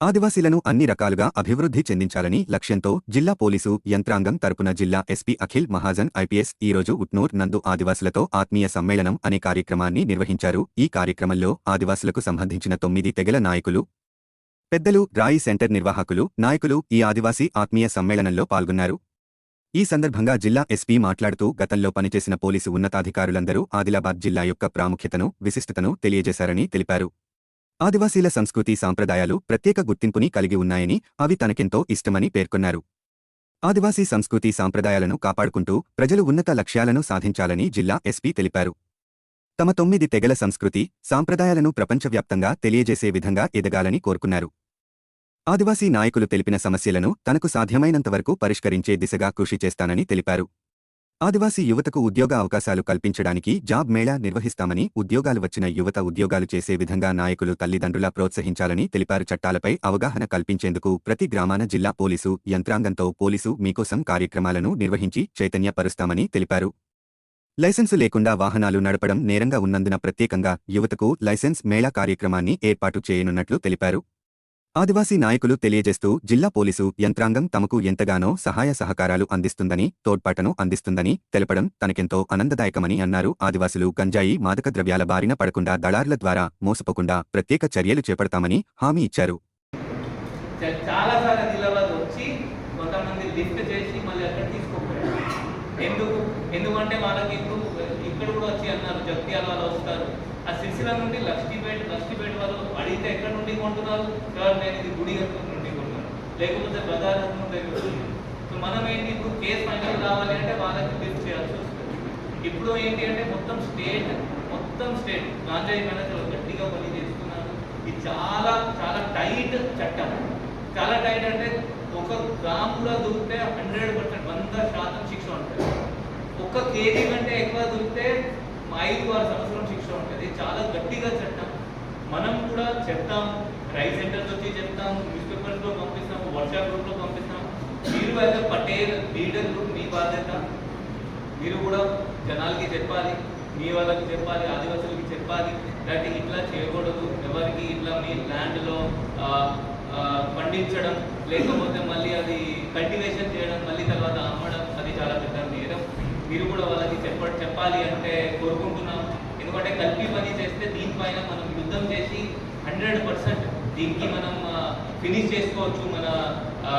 ఆదివాసీలను అన్ని రకాలుగా అభివృద్ధి చెందించాలని లక్ష్యంతో జిల్లా పోలీసు యంత్రాంగం తరపున జిల్లా ఎస్పీ అఖిల్ మహాజన్ ఐపీఎస్ ఈరోజు ఉట్నూర్ నందు ఆదివాసులతో ఆత్మీయ సమ్మేళనం అనే కార్యక్రమాన్ని నిర్వహించారు. ఈ కార్యక్రమంలో ఆదివాసులకు సంబంధించిన తొమ్మిది తెగల నాయకులు పెద్దలు రాయి సెంటర్ నిర్వాహకులు నాయకులు ఈ ఆదివాసీ ఆత్మీయ సమ్మేళనంలో పాల్గొన్నారు. ఈ సందర్భంగా జిల్లా ఎస్పీ మాట్లాడుతూ గతంలో పనిచేసిన పోలీసు ఉన్నతాధికారులందరూ ఆదిలాబాద్ జిల్లా యొక్క ప్రాముఖ్యతను విశిష్టతను తెలియజేశారని తెలిపారు. ఆదివాసీల సంస్కృతి సాంప్రదాయాలు ప్రత్యేక గుర్తింపుని కలిగి ఉన్నాయని అవి తనకెంతో ఇష్టమని పేర్కొన్నారు. ఆదివాసీ సంస్కృతి సాంప్రదాయాలను కాపాడుకుంటూ ప్రజలు ఉన్నత లక్ష్యాలను సాధించాలని జిల్లా ఎస్పీ తెలిపారు. తమ తొమ్మిది తెగల సంస్కృతి సాంప్రదాయాలను ప్రపంచవ్యాప్తంగా తెలియజేసే విధంగా ఎదగాలని కోరుకున్నారు. ఆదివాసీ నాయకులు తెలిపిన సమస్యలను తనకు సాధ్యమైనంతవరకు పరిష్కరించే దిశగా కృషి చేస్తానని తెలిపారు. ఆదివాసీ యువతకు ఉద్యోగ అవకాశాలు కల్పించడానికి జాబ్ మేళా నిర్వహిస్తామని ఉద్యోగాలు వచ్చిన యువత ఉద్యోగాలు చేసే విధంగా నాయకులు తల్లిదండ్రుల ప్రోత్సహించాలని తెలిపారు. చట్టాలపై అవగాహన కల్పించేందుకు ప్రతి గ్రామాన జిల్లా పోలీసు యంత్రాంగంతో పోలీసు మీకోసం కార్యక్రమాలను నిర్వహించి చైతన్యపరుస్తామని తెలిపారు. లైసెన్సు లేకుండా వాహనాలు నడపడం నేరంగా ఉన్నందున ప్రత్యేకంగా యువతకు లైసెన్స్ మేళా కార్యక్రమాన్ని ఏర్పాటు చేయనున్నట్లు తెలిపారు. ఆదివాసీ నాయకులు తెలియజేస్తూ జిల్లా పోలీసు యంత్రాంగం తమకు ఎంతగానో సహాయ సహకారాలు అందిస్తుందని తోడ్పాటను అందిస్తుందని తెలపడం తనకెంతో ఆనందదాయకమని అన్నారు. ఆదివాసులు గంజాయి మాదక ద్రవ్యాల బారిన పడకుండా దళార్ల ద్వారా మోసపోకుండా ప్రత్యేక చర్యలు చేపడతామని హామీ ఇచ్చారు. ఎందుకంటే వాళ్ళకి ఇప్పుడు ఇక్కడ కూడా వచ్చి అన్నారు జగ్త్యాల అలా వస్తారు. సిరిసిల్ల నుండి లక్ష్మీపేట లక్ష్మీపేట వాళ్ళు అడిగితే ఎక్కడ నుండి కొంటున్నారు? సార్ నేను ఇది గుడి హక్కు నుండి కొంటున్నాను. లేకపోతే బజార్ హక్కు నుండి సో మనం ఏంటి ఇప్పుడు కేసు ఫైనల్ కావాలి అంటే వాళ్ళకి లిఫ్ట్ చేయాల్సి వస్తుంది. ఇప్పుడు ఏంటి అంటే మొత్తం స్టేట్ మొత్తం స్టేట్ గాంజాయి మేనేజర్లు చాలా గట్టిగా పని చేస్తున్నారు. ఇది చాలా చాలా టైట్ చట్టం. చాలా టైట్ అంటే ఒక గ్రామ్ కూడా దొరికితే హండ్రెడ్ పర్సెంట్ వంద శాతం శిక్ష ఉంటుంది. ఒక కేజీ కంటే ఎక్కువ దొరికితే ఐదు ఆరు సంవత్సరాలు శిక్ష ఉంటుంది. చాలా గట్టిగా చెప్తాం. మనం కూడా చెప్తాం. రైస్ సెంటర్స్ వచ్చి చెప్తాం. న్యూస్ పేపర్స్లో పంపిస్తాం. వాట్సాప్ గ్రూప్లో పంపిస్తాం. మీరు as a Patel leader group మీ బాధ్యత. మీరు కూడా జనాలకి చెప్పాలి. మీ వాళ్ళకి చెప్పాలి. ఆదివాసులకి చెప్పాలి. దట్ ఇట్లా చేయకూడదు. ఎవరికి ఇట్లా మీ ల్యాండ్లో పండించడం లేకపోతే మళ్ళీ అది కల్టివేషన్ చేయడం మళ్ళీ తర్వాత అమ్మడం అది చాలా పెద్ద నేరం. మీరు కూడా వాళ్ళకి చెప్ప చెప్పాలి అంటే కోరుకుంటున్నాం ఎందుకంటే కలిపి పని చేస్తే దీనిపైన మనం యుద్ధం చేసి హండ్రెడ్ పర్సెంట్ దీనికి మనం ఫినిష్ చేసుకోవచ్చు మన ఆ,